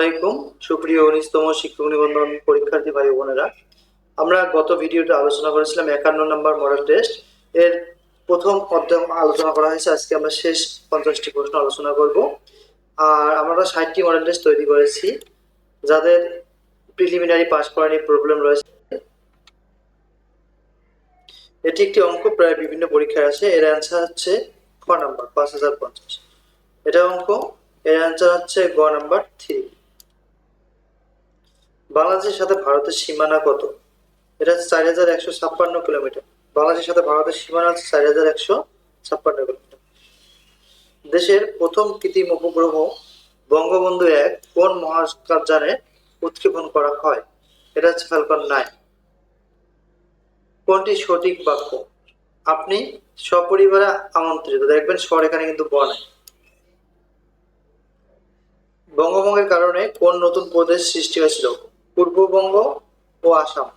আসসালামাইকুম সুপ্রিয় উনিশতম শিক্ষক নিবন্ধন পরীক্ষার্থী ভাই বোনেরা, আমরা গত ভিডিওতে আলোচনা করেছিলাম একান্ন নম্বর মডেল টেস্ট এর প্রথম অধ্যায় আলোচনা করা হয়েছে। আজকে আমরা শেষ পঞ্চাশটি প্রশ্ন আলোচনা করব। আর আমরা ষাটটি মডেল টেস্ট তৈরি করেছি। যাদের প্রিলিমিনারি পাস করার প্রবলেম রয়েছে, এটি একটি অঙ্ক, প্রায় বিভিন্ন পরীক্ষায় আসে এর অ্যান্সার হচ্ছে খ নাম্বার পাঁচ হাজার পঞ্চাশ। এটা অঙ্ক, এর অ্যান্সার হচ্ছে গ নাম্বার থ্রি বাংলাদেশের সাথে ভারতের সীমানা কত? এটা চার হাজার একশো ছাপ্পান্ন কিলোমিটার। বাংলাদেশের সাথে ভারতের সীমানা হচ্ছে চার হাজার একশো ছাপ্পান্ন কিলোমিটার। দেশের প্রথম কৃত্রিম উপগ্রহ বঙ্গবন্ধু এক কোন মহাকাশযানে উৎক্ষেপণ করা হয়? এটা হচ্ছে ফ্যালকন নাইন কোনটি সঠিক বাক্য? আপনি সপরিবারে আমন্ত্রিত। দেখবেন স্বর এখানে কিন্তু ব নাই। বঙ্গভঙ্গের কারণে কোন নতুন প্রদেশ সৃষ্টি হয়েছিল? পূর্ববঙ্গ ও আসাম।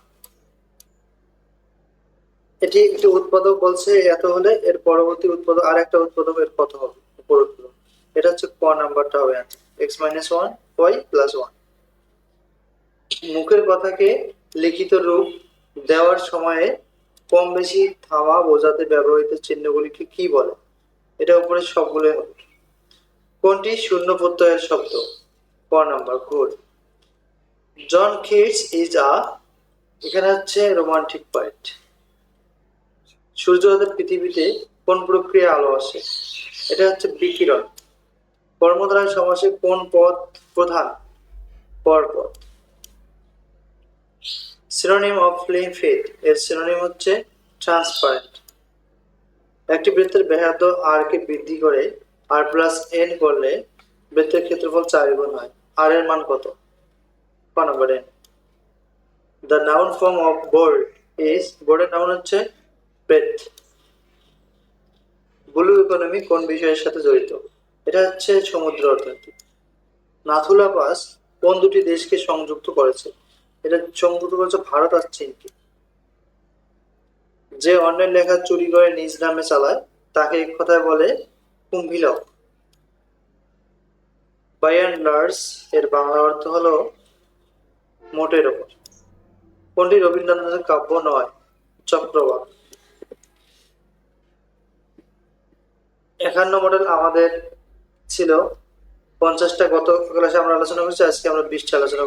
এটি একটি উৎপাদক বলছে এত হলে এর পরবর্তী উৎপাদক আর একটা উৎপাদক এর কত হবে? উপর উৎপাদক এটা হচ্ছে ক নাম্বারটা হবে। X minus one Y plus one মুখের কথাকে লিখিত রূপ দেওয়ার সময়ে কম বেশি থামা বোঝাতে ব্যবহৃত চিহ্নগুলিকে কি বলে? এটা উপরে সবগুলো কোনটি শূন্য প্রত্যয়ের শব্দ? ক নাম্বার গুড জন কিডস ইজ আ এখানে হচ্ছে রোমান্টিক পয়েন্ট সূর্যোদয়ের পৃথিবীতে কোন প্রক্রিয়া আলো আসে? এটা হচ্ছে বিকিরণ। কর্মধারায় সমাসে কোন পদ প্রধান? পরপদ। সিনোনিম অফ ফ্লেম ফেট এর সিনোনিম হচ্ছে ট্রান্সপারেন্ট একটি বৃত্তের ব্যাহত আর কে বৃদ্ধি করে আর প্লাস এন করলে বৃত্তের ক্ষেত্রফল চার গুণ হয়। আর এর মান কত? নম্বর N the noun form of board is বোর্ডের নাউন হচ্ছে ব্রেথ ব্লু ইকোনমি কোন বিষয়ের সাথে জড়িত? এটা হচ্ছে সমুদ্র অর্থনীতি নাথুলা পাস কোন দুটি দেশকে সংযুক্ত করেছে? এটা সংযুক্ত করেছে ভারত আর চীনকে। যে অন্যের লেখা চুরি করে নিজ নামে চালায়, তাকে এক কথায় বলে কুম্ভিলক বাই লার্জ এর বাংলা অর্থ হলো মোটের ওপর কোনটি রবীন্দ্রনাথের কাব্য নয়, চক্রবাক একান্ন মডেল আমাদের ছিল, পঞ্চাশটা গত ক্লাসে আমরা আলোচনা করছি, আজকে আমরা বিশটা আলোচনা।